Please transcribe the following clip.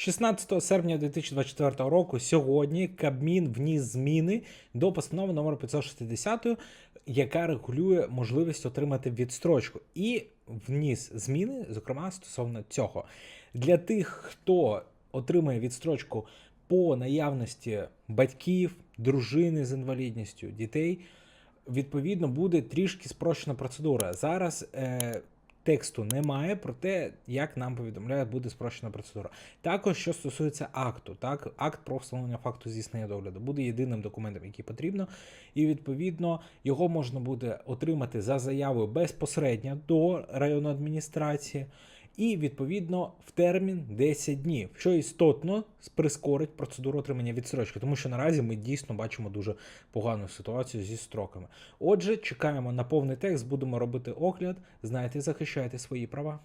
16 серпня 2024 року сьогодні Кабмін вніс зміни до постанови номер 560, яка регулює можливість отримати відстрочку, і вніс зміни, зокрема стосовно цього. Для тих, хто отримає відстрочку по наявності батьків, дружини з інвалідністю, дітей, відповідно буде трішки спрощена процедура. Зараз е, тексту немає про те, як нам повідомляє, буде спрощена процедура. Також, що стосується акту, так, акт про встановлення факту здійснення догляду буде єдиним документом, який потрібно, і відповідно його можна буде отримати за заявою безпосередньо до районної адміністрації. І відповідно в термін 10 днів, що істотно прискорить процедуру отримання відсрочки, тому що наразі ми дійсно бачимо дуже погану ситуацію зі строками. Отже, чекаємо на повний текст, будемо робити огляд. Знайте, захищайте свої права.